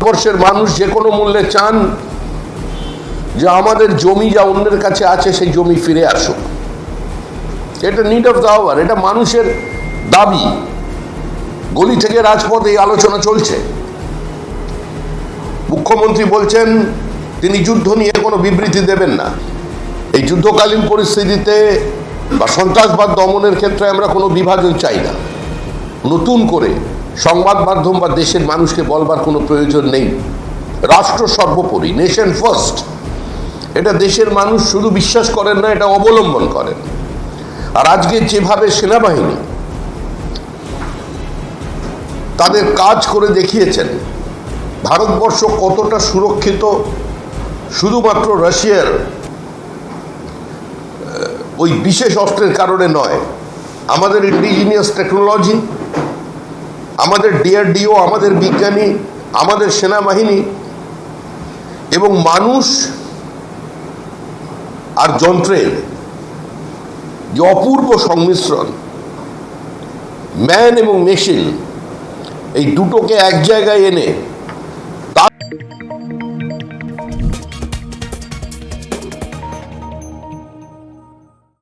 ভারতবর্ষের মানুষ যে কোনো মূল্যে চান যে আমাদের জমি যা অন্যের কাছে আছে সেই জমি ফিরে আসুক। এটা নিড অফ দ্য আওয়ার এটা মানুষের দাবি। গলি থেকে রাজপথ এই আলোচনা চলছে। মুখ্যমন্ত্রী বলছেন, তিনি যুদ্ধ নিয়ে কোনো বিবৃতি দেবেন না। এই যুদ্ধকালীন পরিস্থিতিতে বা সন্ত্রাসবাদ দমনের ক্ষেত্রে আমরা কোনো বিভাজন চাই না। নতুন করে সংবাদ মাধ্যম বা দেশের মানুষকে বলবার কোনো প্রয়োজন নেই। রাষ্ট্র সর্বোপরি নেশন ফার্স্ট এটা দেশের মানুষ শুধু বিশ্বাস করেন না, এটা অবলম্বন করেন। আর আজকে যেভাবে সেনাবাহিনী তাদের কাজ করে দেখিয়েছেন, ভারতবর্ষ কতটা সুরক্ষিত, শুধুমাত্র রাশিয়ার ওই বিশেষ অস্ত্রের কারণে নয়, আমাদের ইন্ডিজিনিয়াস টেকনোলজি আমাদের ডিআরডিও আমাদের বিজ্ঞানী, আমাদের সেনাবাহিনী এবং মানুষ আর যন্ত্রের যে অপূর্ব সংমিশ্রণ ম্যান এবং মেশিন এই দুটোকে এক জায়গায় এনে